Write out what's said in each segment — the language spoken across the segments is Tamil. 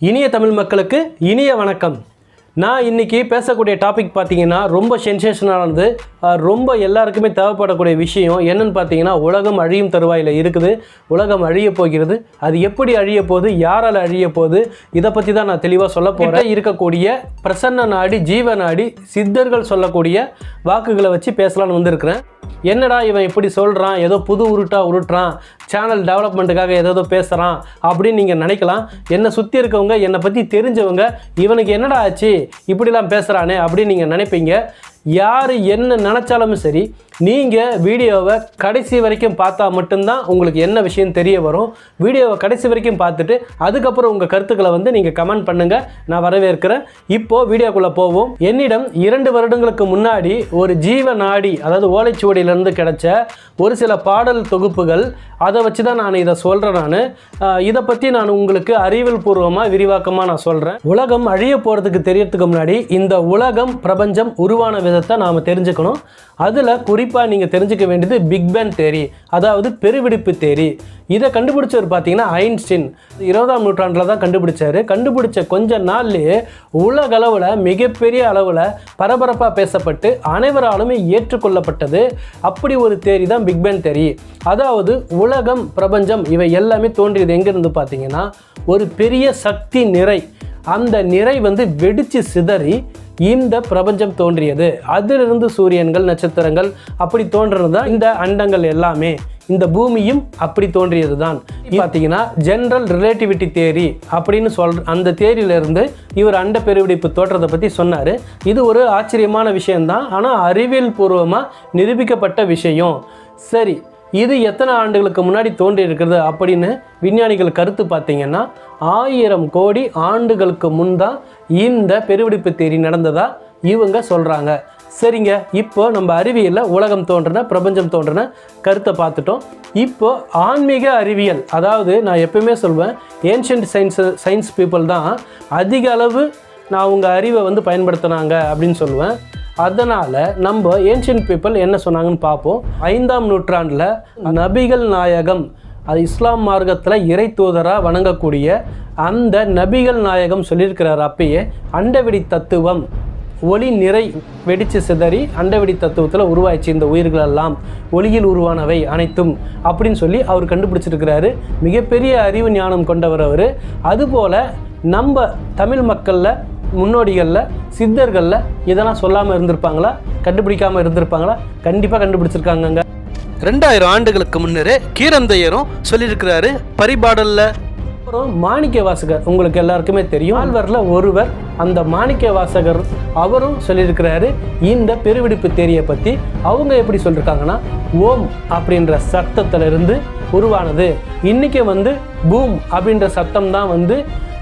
இனிய தமிழ் மக்களுக்கு இனிய வணக்கம். நான் இன்றைக்கி பேசக்கூடிய டாபிக் பார்த்தீங்கன்னா ரொம்ப சென்சேஷனானது ரொம்ப எல்லாருக்குமே தேவைப்படக்கூடிய விஷயம் என்னன்னு பார்த்தீங்கன்னா உலகம் அழியும் தருவாயில் இருக்குது. உலகம் அழிய போகிறது. அது எப்படி அழிய போகுது? யாரால் அழிய போகுது? இதை பற்றி தான் நான் தெளிவாக சொல்ல போகிறேன் இருக்கக்கூடிய பிரசன்ன நாடி ஜீவ நாடி சித்தர்கள் சொல்லக்கூடிய வாக்குகளை வச்சு பேசலான்னு வந்திருக்கிறேன். என்னடா இவன் இப்படி சொல்கிறான் ஏதோ புது உருட்டா உருட்டுறான். சேனல் டெவலப்மெண்ட்டுக்காக ஏதோ பேசுகிறான் அப்படின்னு நீங்கள் நினைக்கலாம். என்னை சுற்றி இருக்கவங்க என்னை பற்றி தெரிஞ்சவங்க இவனுக்கு என்னடா ஆச்சு? இப்படிலாம் பேசுகிறானே அப்படின்னு நீங்கள் நினைப்பீங்க. யார் என்ன நினச்சாலும் சரி நீங்கள் வீடியோவை கடைசி வரைக்கும் பார்த்தா மட்டும்தான் உங்களுக்கு என்ன விஷயம் தெரிய வரும். வீடியோவை கடைசி வரைக்கும் பார்த்துட்டு அதுக்கப்புறம் உங்கள் கருத்துக்களை வந்து நீங்கள் கமெண்ட் பண்ணுங்கள் நான் வரவேற்கிறேன். இப்போது வீடியோக்குள்ளே போவோம். என்னிடம் இரண்டு வருடங்களுக்கு முன்னாடி ஒரு ஜீவ நாடி அதாவது ஓலைச்சுவடியிலேருந்து கிடைச்ச ஒரு சில பாடல் தொகுப்புகள் அதை வச்சு தான் நான் இதை சொல்கிறேன் நான். இதை பற்றி நான் உங்களுக்கு அறிவியல் பூர்வமாக விரிவாக்கமாக நான் சொல்கிறேன் உலகம் அழிய போகிறதுக்கு தெரியறதுக்கு முன்னாடி இந்த உலகம் பிரபஞ்சம் உருவான விதத்தை நாம் தெரிஞ்சுக்கணும். அதில் குறிப்பாக நீங்கள் தெரிஞ்சுக்க வேண்டியது பிக் பேன் தேரி அதாவது பெருவிடிப்பு தேரி இதை கண்டுபிடிச்சவர் பார்த்தீங்கன்னா ஐன்ஸ்டின். இருபதாம் நூற்றாண்டில் தான் கண்டுபிடிச்சார். கண்டுபிடிச்ச கொஞ்ச நாள்லேயே உலக அளவில் மிகப்பெரிய அளவில் பரபரப்பாக பேசப்பட்டு அனைவராலுமே ஏற்றுக்கொள்ளப்பட்டது. அப்படி ஒரு தேரி தான் பிக் பேன் தேரி அதாவது உலகம் பிரபஞ்சம் இவை எல்லாமே தோன்றியது எங்கேருந்து பார்த்தீங்கன்னா ஒரு பெரிய சக்தி நிறை அந்த நிறை வந்து வெடிச்சு சிதறி இந்த பிரபஞ்சம் தோன்றியது. அதிலிருந்து சூரியன்கள் நட்சத்திரங்கள் அப்படி தோன்றுறது? தான் இந்த அண்டங்கள் எல்லாமே இந்த பூமியும் அப்படி தோன்றியது தான் பார்த்தீங்கன்னா ஜென்ரல் ரிலேட்டிவிட்டி தேரி அப்படின்னு சொல் அந்த தேரியிலிருந்து இவர் அண்ட பெருவெடிப்பு தோற்றத்தை பற்றி சொன்னார். இது ஒரு ஆச்சரியமான விஷயம்தான். ஆனால் அறிவியல் பூர்வமாக நிரூபிக்கப்பட்ட விஷயம். சரி இது எத்தனை ஆண்டுகளுக்கு முன்னாடி தோன்றி இருக்கிறது அப்படின்னு விஞ்ஞானிகள் கருத்து பார்த்தீங்கன்னா ஆயிரம் கோடி ஆண்டுகளுக்கு முன் தான் இந்த பெருவெடிப்பு தேரி நடந்ததா இவங்க சொல்கிறாங்க சரிங்க இப்போ நம்ம அறிவியலில் உலகம் தோன்றின பிரபஞ்சம் தோன்றின கருத்தை பார்த்துட்டோம். இப்போ ஆன்மீக அறிவியல் அதாவது நான் எப்பயுமே சொல்வேன் ஏன்ஷியன்ட் சயின்ஸ் சயின்ஸ் பீப்புள் தான் அதிக அளவு நான் உங்கள் அறிவை வந்து பயன்படுத்தினாங்க அப்படின்னு சொல்லுவேன் அதனால் நம்ம ஏன்ஷியன் பீப்புள் என்ன சொன்னாங்கன்னு பார்ப்போம். ஐந்தாம் நூற்றாண்டில் நபிகள் நாயகம் அது இஸ்லாம் மார்க்கத்தில் இறை தூதராக வணங்கக்கூடிய அந்த நபிகள் நாயகம் சொல்லியிருக்கிறார் அப்பயே அண்டவெடி தத்துவம் ஒளி நிறை வெடித்து சிதறி அண்டவெடி தத்துவத்தில் உருவாயிச்சு இந்த உயிர்களெல்லாம். ஒளியில் உருவானவை அனைத்தும் அப்படின்னு சொல்லி அவர் கண்டுபிடிச்சிருக்கிறாரு. மிகப்பெரிய அறிவு ஞானம் கொண்டவர் அவர். அதுபோல் நம்ம தமிழ் மக்களில் முன்னோடிகளில் சித்தர்களில் இதெல்லாம் சொல்லாமல் இருந்திருப்பாங்களா? கண்டுபிடிக்காமல் இருந்திருப்பாங்களா? கண்டிப்பாக கண்டுபிடிச்சிருக்காங்கங்க. ரெண்டாயிரம் ஆண்டுகளுக்கு முன்னரே கீரந்தையரும் சொல்லியிருக்கிறாரு பரிபாடல்ல. அப்புறம் மாணிக்க வாசகர் உங்களுக்கு எல்லாருக்குமே தெரியும். ஆழ்வரில் ஒருவர் அந்த மாணிக்க வாசகர் அவரும் சொல்லியிருக்கிறாரு இந்த பெருவெடிப்பு தேரியை பற்றி அவங்க எப்படி சொல்லியிருக்காங்கன்னா ஓம் அப்படின்ற சத்தத்திலிருந்து உருவானது. இன்னைக்கு வந்து பூம் அப்படின்ற சத்தம் தான் வந்து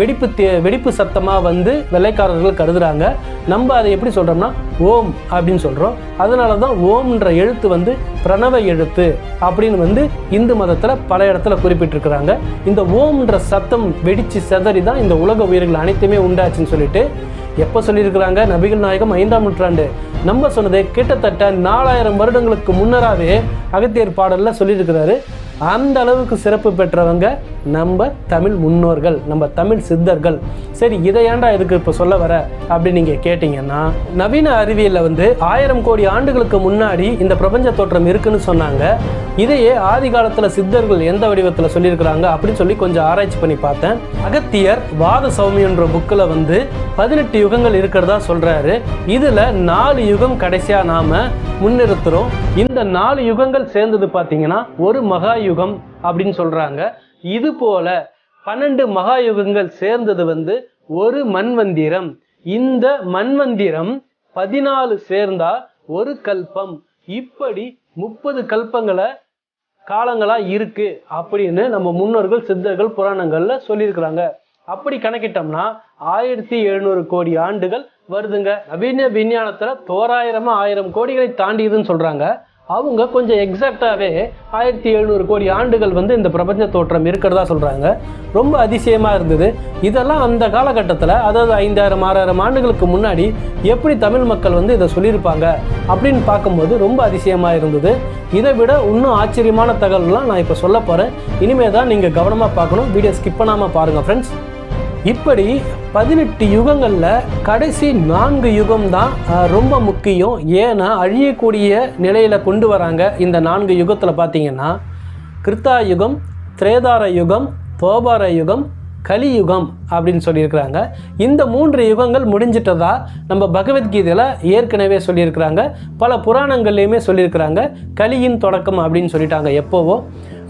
வெடிப்பு தே வெடிப்பு சத்தமாக வந்து வெள்ளைக்காரர்கள் கருதுறாங்க. நம்ம அதை எப்படி சொல்கிறோம்னா ஓம் அப்படின்னு சொல்கிறோம் அதனால தான் ஓம்ன்ற எழுத்து வந்து பிரணவ எழுத்து அப்படின்னு வந்து இந்து மதத்தில் பல இடத்துல குறிப்பிட்டிருக்கிறாங்க. இந்த ஓம்ன்ற சத்தம் வெடிச்சு செதறி தான் இந்த உலக உயிர்கள் அனைத்துமே உண்டாச்சுன்னு சொல்லிட்டு எப்போ சொல்லியிருக்கிறாங்க? நபிகள் நாயகம் ஐந்தாம் நூற்றாண்டு. நம்ம சொன்னது கிட்டத்தட்ட நாலாயிரம் வருடங்களுக்கு முன்னராகவே அகத்தியர் பாடலில் சொல்லியிருக்கிறாரு. அந்த அளவுக்கு சிறப்பு பெற்றவங்க நம்ம தமிழ் முன்னோர்கள் நம்ம தமிழ் சித்தர்கள். சரி இதை ஏன்டா இதுக்கு இப்போ சொல்ல வர அப்படின்னு நீங்கள் கேட்டிங்கன்னா நவீன அறிவியலில் வந்து ஆயிரம் கோடி ஆண்டுகளுக்கு முன்னாடி இந்த பிரபஞ்ச தோற்றம் இருக்குன்னு சொன்னாங்க. இதையே ஆதி காலத்தில் சித்தர்கள் எந்த வடிவத்தில் சொல்லியிருக்கிறாங்க அப்படின்னு சொல்லி கொஞ்சம் ஆராய்ச்சி பண்ணி பார்த்தேன். அகத்தியர் வாத சௌமியன்ற புக்கில் வந்து பதினெட்டு யுகங்கள் இருக்கிறதா சொல்கிறாரு இதில் நாலு யுகம் கடைசியாக நாம் முன்னிறுத்துகிறோம் இந்த நாலு யுகங்கள் சேர்ந்தது பார்த்தீங்கன்னா ஒரு மகா யுகம் அப்படின்னு சொல்கிறாங்க இது போல பன்னெண்டு மகாயுகங்கள் சேர்ந்தது வந்து ஒரு மண்வந்திரம். இந்த மண்வந்திரம் பதினாலு சேர்ந்தா ஒரு கல்பம். இப்படி முப்பது கல்பங்களை காலங்களா இருக்கு அப்படின்னு நம்ம முன்னோர்கள் சித்தர்கள் புராணங்கள்ல சொல்லியிருக்கிறாங்க. அப்படி கணக்கிட்டோம்னா ஆயிரத்தி எழுநூறு கோடி ஆண்டுகள் வருதுங்க. நவீன விஞ்ஞானத்துல தோராயிரமா ஆயிரம் கோடிகளை தாண்டியதுன்னு சொல்றாங்க. அவங்க கொஞ்சம் எக்ஸாக்டாகவே ஆயிரத்தி எழுநூறு கோடி ஆண்டுகள் வந்து இந்த பிரபஞ்ச தோற்றம் இருக்கிறதா சொல்கிறாங்க ரொம்ப அதிசயமாக இருந்தது. இதெல்லாம் அந்த காலகட்டத்தில் அதாவது ஐந்தாயிரம் ஆறாயிரம் ஆண்டுகளுக்கு முன்னாடி எப்படி தமிழ் மக்கள் வந்து இதை சொல்லியிருப்பாங்க அப்படின்னு பார்க்கும்போது ரொம்ப அதிசயமாக இருந்தது. இதை விட இன்னும் ஆச்சரியமான தகவல்லாம் நான் இப்போ சொல்ல போகிறேன் இனிமேல் தான் நீங்கள் கவனமாக பார்க்கணும். வீடியோ ஸ்கிப் பண்ணாமல் பாருங்கள் ஃப்ரெண்ட்ஸ் இப்படி பதினெட்டு யுகங்களில் கடைசி நான்கு யுகம் தான் ரொம்ப முக்கியம். ஏன்னா அழியக்கூடிய நிலையில் கொண்டு வராங்க இந்த நான்கு யுகத்தில் பார்த்தீங்கன்னா கிருத்தா யுகம் திரேதார யுகம் தோபார யுகம் கலியுகம் அப்படின்னு சொல்லியிருக்கிறாங்க. இந்த மூன்று யுகங்கள் முடிஞ்சிட்டதா நம்ம பகவத்கீதையில் ஏற்கனவே சொல்லியிருக்கிறாங்க. பல புராணங்கள்லையுமே சொல்லியிருக்கிறாங்க. கலியின் தொடக்கம் அப்படின்னு சொல்லிட்டாங்க எப்போவோ.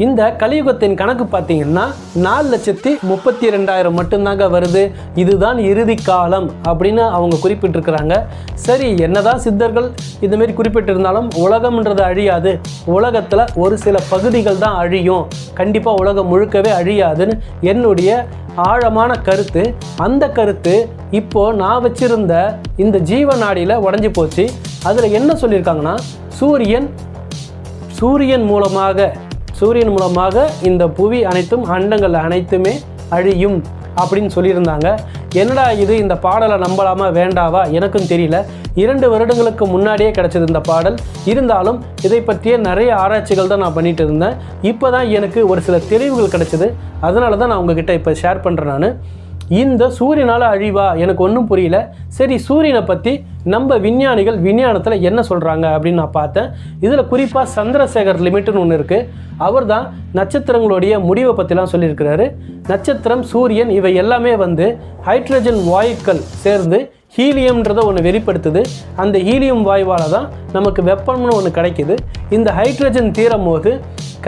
இந்த கலியுகத்தின் கணக்கு பார்த்தீங்கன்னா நாலு லட்சத்தி முப்பத்தி ரெண்டாயிரம் மட்டும்தாங்க வருது. இதுதான் இறுதி காலம் அப்படின்னு அவங்க குறிப்பிட்டிருக்கிறாங்க. சரி என்னதான் சித்தர்கள் இதுமாரி குறிப்பிட்டிருந்தாலும் உலகம்ன்றது அழியாது. உலகத்தில் ஒரு சில பகுதிகள் தான் அழியும். கண்டிப்பாக உலகம் முழுக்கவே அழியாதுன்னு என்னுடைய ஆழமான கருத்து. அந்த கருத்து இப்போது நான் வச்சிருந்த இந்த ஜீவ நாடியில் உடஞ்சி போச்சு. அதில் என்ன சொல்லியிருக்காங்கன்னா சூரியன் சூரியன் மூலமாக சூரியன் மூலமாக இந்த புவி அனைத்தும் அண்டங்கள் அனைத்துமே அழியும் அப்படின்னு சொல்லியிருந்தாங்க. என்னடா இது இந்த பாடலை நம்பலாமா வேண்டாவா? எனக்கும் தெரியல. இரண்டு வருடங்களுக்கு முன்னாடியே கிடச்சது இந்த பாடல். இருந்தாலும் இதை பற்றிய நிறைய ஆராய்ச்சிகள் தான் நான் பண்ணிட்டு இருந்தேன். இப்போ தான் எனக்கு ஒரு சில தெளிவுகள் கிடச்சிது. அதனால தான் நான் உங்ககிட்ட இப்போ ஷேர் பண்ணுறேன் நான். இந்த சூரியனால் அழிவா? எனக்கு ஒன்றும் புரியல. சரி சூரியனை பற்றி நம்ம விஞ்ஞானிகள் விஞ்ஞானத்தில் என்ன சொல்கிறாங்க அப்படின்னு நான் பார்த்தேன். இதில் குறிப்பாக சந்திரசேகர் லிமிட்னு ஒன்று இருக்குது அவர் தான் நட்சத்திரங்களுடைய முடிவை பற்றிலாம் சொல்லியிருக்கிறாரு. நட்சத்திரம் சூரியன் இவை எல்லாமே வந்து ஹைட்ரஜன் வாயுக்கள் சேர்ந்து ஹீலியம்ன்றதை ஒன்று வெளிப்படுத்துது. அந்த ஹீலியம் வாயுவால் தான் நமக்கு வெப்பம்னு ஒன்று கிடைக்கிது. இந்த ஹைட்ரஜன் தீரும் போது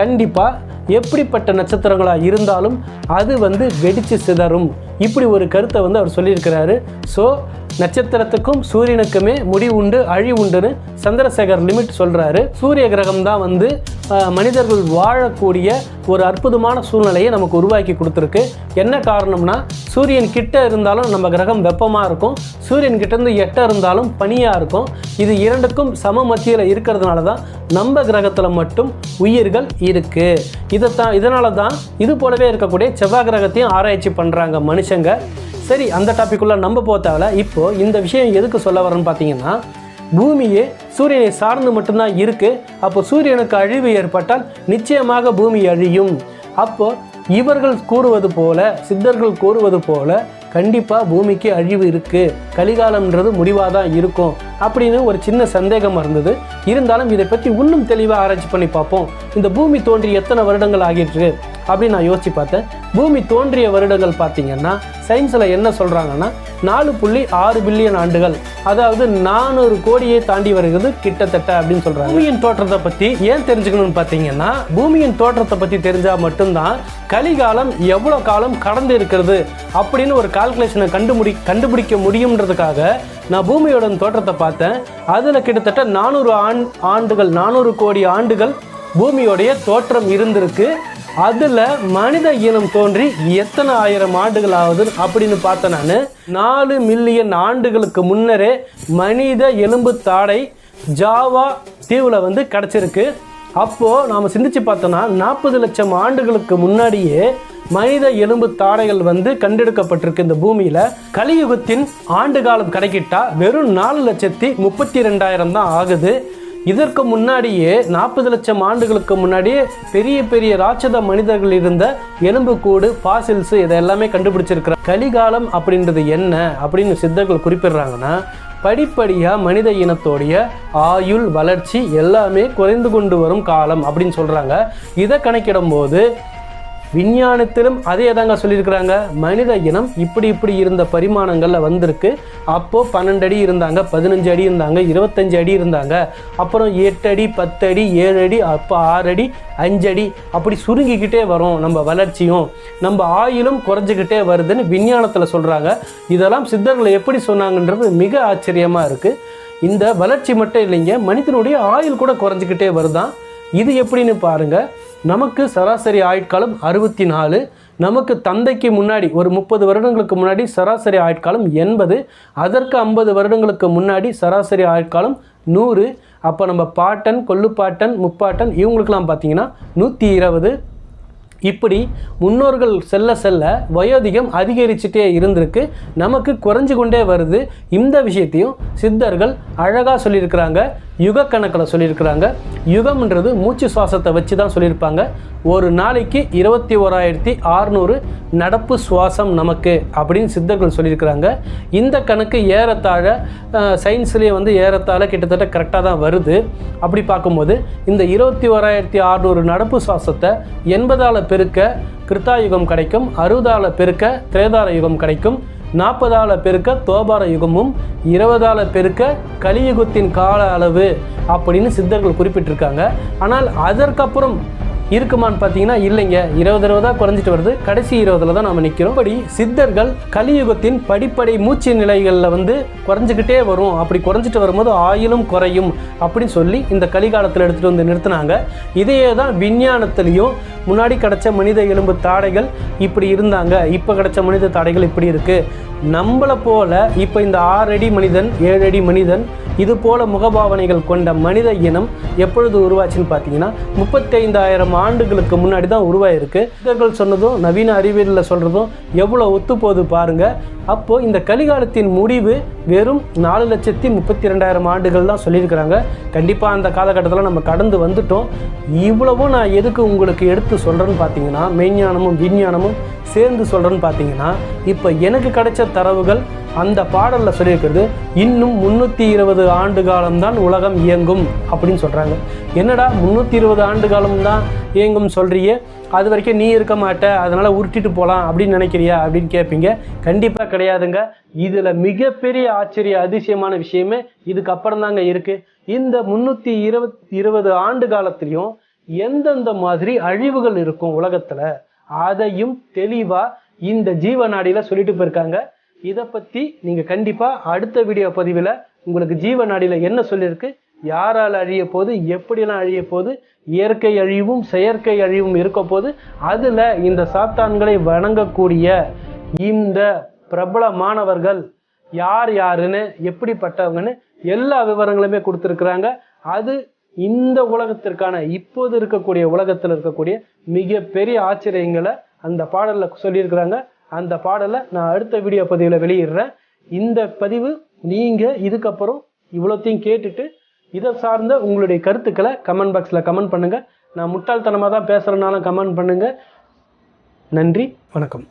கண்டிப்பாக எப்படிப்பட்ட நட்சத்திரங்களாக இருந்தாலும் அது வந்து வெடித்து சிதறும். இப்படி ஒரு கருத்தை வந்து அவர் சொல்லியிருக்கிறாரு. ஸோ நட்சத்திரத்துக்கும் சூரியனுக்குமே முடி உண்டு அழி உண்டுன்னு சந்திரசேகர் லிமிட் சொல்கிறாரு சூரிய கிரகம் தான் வந்து மனிதர்கள் வாழக்கூடிய ஒரு அற்புதமான சூழ்நிலையை நமக்கு உருவாக்கி கொடுத்துருக்கு. என்ன காரணம்னா சூரியன் கிட்ட இருந்தாலும் நம்ம கிரகம் வெப்பமாக இருக்கும். சூரியன் கிட்டேருந்து எட்ட இருந்தாலும் பனியாக இருக்கும். இது இரண்டுக்கும் சம மத்தியில் இருக்கிறதுனால தான் நம்ம கிரகத்தில் மட்டும் உயிர்கள் இருக்குது இதைத்தான் இதனால தான் இது போலவே இருக்கக்கூடிய செவ்வாய் கிரகத்தையும் ஆராய்ச்சி பண்ணுறாங்க மனுஷங்க. சரி அந்த டாபிக்குள்ளே நம்ம போக தேவையில்ல. இப்போது இந்த விஷயம் எதுக்கு சொல்ல வரேன்னு பார்த்தீங்கன்னா பூமியே சூரியனை சார்ந்து மட்டும்தான் இருக்குது அப்போ சூரியனுக்கு அழிவு ஏற்பட்டால் நிச்சயமாக பூமி அழியும். அப்போது இவர்கள் கூறுவது போல சித்தர்கள் கூறுவது போல கண்டிப்பாக பூமிக்கு அழிவு இருக்குது கலிகாலம்ன்றது முடிவாக தான் இருக்கும். அப்படின்னு ஒரு சின்ன சந்தேகம் இருந்தது. இருந்தாலும் இதை பற்றி இன்னும் தெளிவாக ஆராய்ச்சி பண்ணி பார்ப்போம். இந்த பூமி தோன்றி எத்தனை வருடங்கள் ஆகிட்டு அப்படின்னு நான் யோசிச்சு பார்த்தேன். பூமி தோன்றிய வருடங்கள் பார்த்தீங்கன்னா சயின்ஸில் என்ன சொல்கிறாங்கன்னா நாலு புள்ளி ஆறு பில்லியன் ஆண்டுகள் அதாவது நானூறு கோடியை தாண்டி வருகிறது கிட்டத்தட்ட அப்படின்னு சொல்கிறாங்க பூமியின் தோற்றத்தை பற்றி ஏன் தெரிஞ்சுக்கணும்னு பார்த்தீங்கன்னா பூமியின் தோற்றத்தை பற்றி தெரிஞ்சால் மட்டும்தான் கலிகாலம் எவ்வளோ காலம் கடந்து இருக்கிறது அப்படின்னு ஒரு கால்குலேஷனை கண்டுபிடி கண்டுபிடிக்க முடியுன்றதுக்காக நான் பூமியோட தோற்றத்தை பார்த்தேன். அதில் கிட்டத்தட்ட நானூறு ஆண் ஆண்டுகள் நானூறு கோடி ஆண்டுகள் பூமியோடைய தோற்றம் இருந்திருக்கு. அதில் மனித இனம் தோன்றி எத்தனை ஆயிரம் ஆண்டுகள் ஆகுது அப்படின்னு பார்த்தேன் நான். நாலு மில்லியன் ஆண்டுகளுக்கு முன்னரே மனித எலும்பு தாடை ஜாவா தீவில் வந்து கிடச்சிருக்கு. அப்போது நாம் சிந்திச்சு பார்த்தோன்னா நாற்பது லட்சம் ஆண்டுகளுக்கு முன்னாடியே மனித எலும்பு தாடைகள் வந்து கண்டெடுக்கப்பட்டிருக்கு இந்த பூமியில். கலியுகத்தின் ஆண்டு காலம் கணக்கிட்டா வெறும் நாலு லட்சத்தி முப்பத்தி ரெண்டாயிரம் தான் ஆகுது. இதற்கு முன்னாடியே நாற்பது லட்சம் ஆண்டுகளுக்கு முன்னாடியே பெரிய பெரிய ராட்சத மனிதர்கள் இருந்த எலும்புக்கூடு பாசில்ஸ் இதை எல்லாமே கண்டுபிடிச்சிருக்கிறார் கலிகாலம் அப்படின்றது என்ன அப்படின்னு சித்தர்கள் குறிப்பிடுறாங்கன்னா படிப்படியாக மனித இனத்தோடைய ஆயுள் வளர்ச்சி எல்லாமே குறைந்து கொண்டு வரும் காலம் அப்படின்னு சொல்கிறாங்க இதை கணக்கிடும் போது விஞ்ஞானத்திலும் அதே தாங்க சொல்லியிருக்கிறாங்க. மனித இனம் இப்படி இப்படி இருந்த பரிமாணங்களில் வந்திருக்கு. அப்போது பன்னெண்டு அடி இருந்தாங்க பதினஞ்சு அடி இருந்தாங்க இருபத்தஞ்சு அடி இருந்தாங்க. அப்புறம் எட்டு அடி பத்து அடி ஏழு அடி அப்போ ஆறு அடி அஞ்சு அடி. அப்படி சுருங்கிக்கிட்டே வரும் நம்ம வளர்ச்சியும். நம்ம ஆயுளும் குறைஞ்சிக்கிட்டே வருதுன்னு விஞ்ஞானத்தில் சொல்கிறாங்க இதெல்லாம் சித்தர்களை எப்படி சொன்னாங்கன்றது மிக ஆச்சரியமாக இருக்குது இந்த வளர்ச்சி மட்டும் இல்லைங்க மனிதனுடைய ஆயுள் கூட குறைஞ்சிக்கிட்டே வருதான். இது எப்படின்னு பாருங்கள் நமக்கு சராசரி ஆயுட்காலம் அறுபத்தி நாலு நமக்கு தந்தைக்கு முன்னாடி ஒரு முப்பது வருடங்களுக்கு முன்னாடி சராசரி ஆயுட்காலம் எண்பது அதற்கு ஐம்பது வருடங்களுக்கு முன்னாடி சராசரி ஆயுட்காலம் நூறு. அப்போ நம்ம பாட்டன் கொள்ளுப்பாட்டன் முப்பாட்டன் இவங்களுக்கெல்லாம் பார்த்தீங்கன்னா நூற்றி இருபது. இப்படி முன்னோர்கள் செல்ல செல்ல வயோதிகம் அதிகரிச்சுட்டே இருந்திருக்கு. நமக்கு குறைஞ்சு கொண்டே வருது. இந்த விஷயத்தையும் சித்தர்கள் அழகாக சொல்லியிருக்கிறாங்க. யுக கணக்கில் சொல்லியிருக்கிறாங்க. யுகம்ன்றது மூச்சு சுவாசத்தை வச்சு தான் சொல்லியிருப்பாங்க. ஒரு நாளைக்கு இருபத்தி ஓராயிரத்தி அறுநூறு நடப்பு சுவாசம் நமக்கு அப்படின்னு சித்தர்கள் சொல்லியிருக்கிறாங்க. இந்த கணக்கு ஏறத்தாழ சயின்ஸ்லேயே வந்து ஏறத்தாழ கிட்டத்தட்ட கரெக்டாக தான் வருது. அப்படி பார்க்கும்போது இந்த இருபத்தி ஓராயிரத்தி அறுநூறு நடப்பு சுவாசத்தை எண்பதால் பெருக்க கிருத்தாயுகம் கிடைக்கும் அறுபதால் பெருக்க திரேதார யுகம் கிடைக்கும் நாற்பதால பெருக்க தோபார யுகமும் இருபதால பெருக்க கலியுகத்தின் கால அளவு அப்படின்னு சித்தர்கள் குறிப்பிட்டிருக்காங்க. ஆனால் அதற்கப்புறம் இருக்குமான்னு பார்த்தீங்கன்னா இல்லைங்க. இருபது இருபதாக குறைஞ்சிட்டு வருது. கடைசி இருபதுல தான் நம்ம நிற்கிறோம் படி சித்தர்கள் கலியுகத்தின் படிப்படை மூச்சு நிலைகளில் வந்து குறைஞ்சிக்கிட்டே வரும். அப்படி குறைஞ்சிட்டு வரும்போது ஆயிலும் குறையும் அப்படின்னு சொல்லி இந்த கலிகாலத்தில் எடுத்துகிட்டு வந்து நிறுத்தினாங்க. இதையே தான் விஞ்ஞானத்துலேயும் முன்னாடி கிடைச்ச மனித எலும்பு தாடைகள் இப்படி இருந்தாங்க. இப்போ கிடைச்ச மனித தாடைகள் இப்படி இருக்குது நம்மளை போல இப்போ இந்த ஆறு அடி மனிதன் ஏழு அடி மனிதன் இது போல முகபாவனைகள் கொண்ட மனித இனம் எப்பொழுது உருவாச்சுன்னு பார்த்தீங்கன்னா முப்பத்தைந்தாயிரம் ஆண்டுகளுக்கு முன்னாடி தான் உருவாயிருக்கு. சித்தர்கள் சொன்னதும் நவீன அறிவியலில் சொல்கிறதும் எவ்வளோ ஒத்துப்போகுது பாருங்கள் பாருங்க. அப்போது இந்த கலிகாலத்தின் முடிவு வெறும் நாலு லட்சத்தி முப்பத்தி ரெண்டாயிரம் ஆண்டுகள் தான் சொல்லியிருக்கிறாங்க. கண்டிப்பாக அந்த காலகட்டத்தில் நம்ம கடந்து வந்துட்டோம். இவ்வளவும் நான் எதுக்கு உங்களுக்கு எடுத்து சொல்கிறேன்னு பார்த்தீங்கன்னா மெய்ஞானமும் விஞ்ஞானமும் சேர்ந்து சொல்கிறேன்னு பார்த்தீங்கன்னா இப்போ எனக்கு கிடைச்ச தரவுகள் அந்த பாடலில் சொல்லியிருக்கிறது இன்னும் முந்நூற்றி இருபது ஆண்டு காலம்தான் உலகம் இயங்கும் அப்படின்னு சொல்கிறாங்க என்னடா முந்நூற்றி இருபது ஆண்டு காலம்தான் இயங்கும் சொல்கிறியே அது வரைக்கும் நீ இருக்க மாட்ட அதனால் உருட்டிட்டு போகலாம் அப்படின்னு நினைக்கிறியா அப்படின்னு கேட்பீங்க கண்டிப்பாக கிடையாதுங்க. இதில் மிகப்பெரிய ஆச்சரிய அதிசயமான விஷயமே இதுக்கப்புறம் தாங்க இருக்குது இந்த முந்நூற்றி இருபத் இருபது ஆண்டு காலத்துலேயும் எந்தெந்த மாதிரி அழிவுகள் இருக்கும் உலகத்தில்? அதையும் தெளிவாக இந்த ஜீவநாடியில் சொல்லிட்டு போயிருக்காங்க. இதை பற்றி நீங்கள் கண்டிப்பாக அடுத்த வீடியோ பதிவில் உங்களுக்கு ஜீவன் அடியில் என்ன சொல்லியிருக்கு யாரால் அழிய போது எப்படிலாம் அழிய போது இயற்கை அழிவும் செயற்கை அழிவும் இருக்க போது அதில் இந்த சாத்தான்களை வணங்கக்கூடிய இந்த பிரபலமானவர்கள் யார் யாருன்னு எப்படிப்பட்டவங்கன்னு எல்லா விவரங்களுமே கொடுத்துருக்குறாங்க. அது இந்த உலகத்திற்கான இப்போது இருக்கக்கூடிய உலகத்தில் இருக்கக்கூடிய மிகப்பெரிய ஆச்சரியங்களை அந்த பாடலில் சொல்லியிருக்கிறாங்க. அந்த பாடலை நான் அடுத்த வீடியோ பதிவில் வெளியிடுறேன். இந்த பதிவு நீங்கள் இதுக்கப்புறம் இவ்வளோத்தையும் கேட்டுட்டு இதை சார்ந்த உங்களுடைய கருத்துக்களை கமெண்ட் பாக்ஸில் கமெண்ட் பண்ணுங்கள் நான் முட்டாள்தனமாக தான் பேசுகிறனாலும் கமெண்ட் பண்ணுங்கள் நன்றி வணக்கம்.